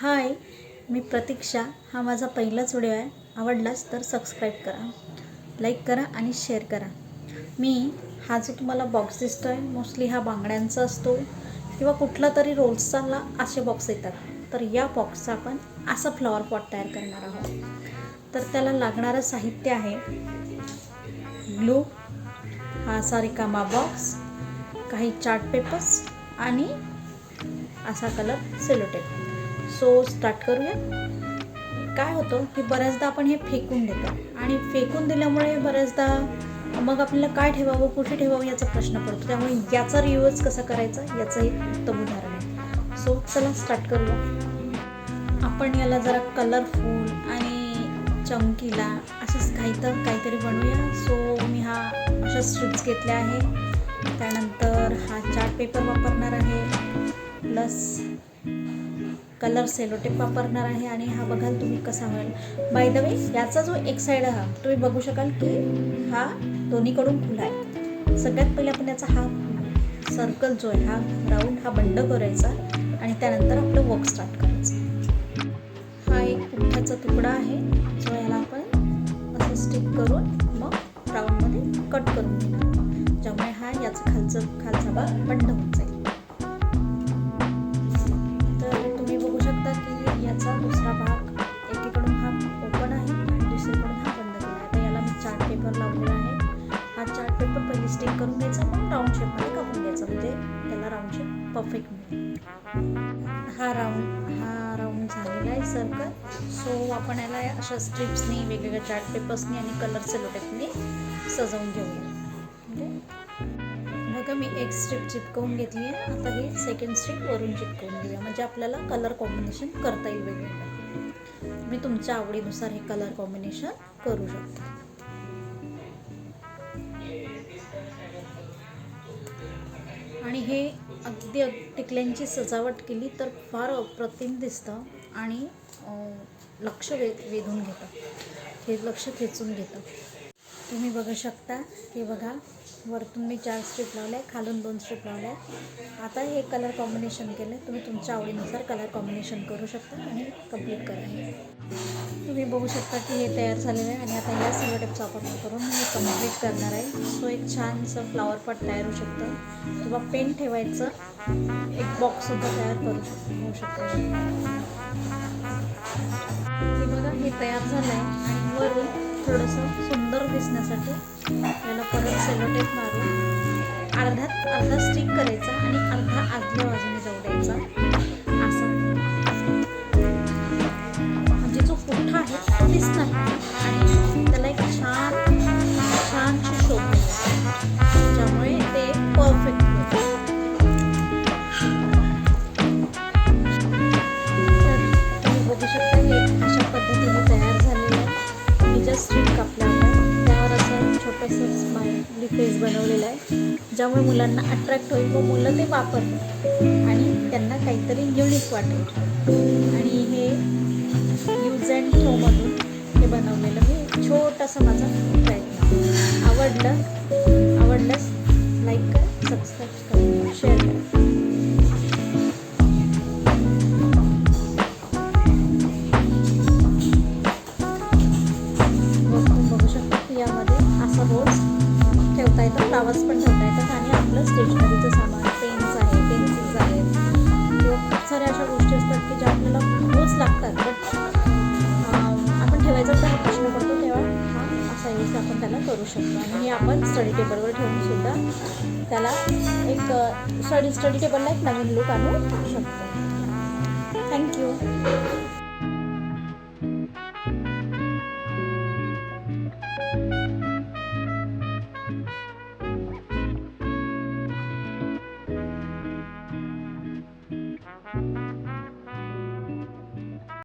हाय मी प्रतीक्षा. हा माझा पहिलाच व्हिडिओ आहे. आवडलाच तर सबस्क्राईब करा. लाईक करा आणि शेअर करा. मी हा जो तुम्हाला बॉक्स दिसतो आहे मोस्टली हा बांगड्यांचा असतो किंवा कुठला तरी रोल्सचा असे बॉक्स येतात. तर या बॉक्सचा आपण असा फ्लॉवर पॉट तयार करणार आहोत. तर त्याला लागणारं साहित्य आहे ग्लू हा असा रिकामा बॉक्स काही चार्ट पेपर्स आणि असा कलर सेलोटेप सो स्टार्ट करूया. काय होतं की बऱ्याचदा आपण हे फेकून देतो. आणि फेकून दिल्यामुळे बऱ्याचदा मग आपल्याला काय ठेवावं कुठे ठेवावं याचा प्रश्न पडतो. त्यामुळे याचा रियूज कसा करायचा याचं एक उत्तम उदाहरण आहे. सो चला स्टार्ट करूया. आपण याला जरा कलरफुल आणि चमकीला असंच काही तर काहीतरी बनवूया. सो मी हा अशा स्ट्रिप्स घेतल्या आहे. त्यानंतर हा चार्ट पेपर वापरणार आहे. प्लस कलर सेलोटेप वापरणार आहे आणि हा बघाल तुम्ही कसा मिळेल बाय द वे याचा जो एक साईड हा तुम्ही बघू शकाल की हा दोन्हीकडून खुला आहे. सगळ्यात पहिले आपण याचा हा सर्कल जो आहे हा राऊंड हा बंड करायचा आणि त्यानंतर आपलं वर्क स्टार्ट करायचं. हा एक पुठ्ठ्याचा तुकडा आहे जो याला आपण असं स्टिक करून मग राऊंडमध्ये कट करून घेणार ज्यामुळे हा याचा खालचं खालचा भाग बंड होत जाईल. करून घ्यायचा मग राऊंड शेपमध्ये कापून घ्यायचा. म्हणजे त्याला राऊंड शेप परफेक्ट मिळेल. हा राऊंड हा राऊंड झालेला आहे सर्कल सो आपण याला अशा स्ट्रिप्सनी वेगवेगळ्या चार्ट पेपर्सनी आणि कलर सेलोटेपनी सजवून घेऊया. म्हणजे बघा मी एक स्ट्रिप चिपकवून घेतली आहे. आता ही सेकंड स्ट्रिप वरून चिपकवून घेऊया. म्हणजे आपल्याला कलर कॉम्बिनेशन करता येईल वेगवेगळं. तुम्ही तुमच्या आवडीनुसार हे कलर कॉम्बिनेशन करू शकता. आणि हे अगदी टिकल्यांची सजावट केली तर फार अप्रतिम दिसतं आणि लक्ष वे वेधून घेतं. हे लक्ष खेचून घेतं. तुम्ही बघू शकता हे बघा वरतून मी चार स्ट्रीप लावल्या खालून दोन स्ट्रीप लावल्या. आता हे कलर कॉम्बिनेशन केलं तुम्ही तुमच्या आवडीनुसार कलर कॉम्बिनेशन करू शकता आणि कंप्लीट करा तुम्ही बघू शकता की हे तयार झालेलं आहे आणि आता या सर्व टिप्सचा वापर करून मी कंप्लीट करणार आहे. सो एक छानसं फ्लावर पॉट तयार होऊ शकतं. किंवा पेन ठेवायचं. एक बॉक्ससुद्धा तयार करू शकतो होऊ शकतो. हे बघा हे तयार झालं आहे आणि वरून थोडंसं सुंदर दिसण्यासाठी याला परत सेलोटेप मारून अर्ध्यात अर्धा स्टिक करायचा आणि अर्धा आतल्या बाजूने जाऊ द्यायचा. केलेलं आहे ज्यामुळे मुलांना अट्रॅक्ट होईल व मुलं ते वापरतात. आणि त्यांना काहीतरी युनिक वाटेल. आणि हे यूज अँड थ्रोमधून हे बनवलेलं मी छोटासा माझा प्रयत्न आवडलं आवडल्यास लाईक कर सबस्क्राईब कर. ठेवता येतं फ्लावर्स पण ठेवता येतात आणि आपलं स्टेशनरीचं सामान पेन्स आहे पेन्सिल्स आहेत किंवा खूप साऱ्या अशा गोष्टी असतात की ज्या आपल्याला रोज लागतात. बट आपण ठेवायचा तर हा प्रश्न पडतो तेव्हा हा असा यूज आपण त्याला करू शकतो. आणि हे आपण स्टडी टेबलवर ठेवून सुद्धा त्याला एक स्टडी स्टडी टेबलला एक नवीन लुक आणू शकतो. थँक्यू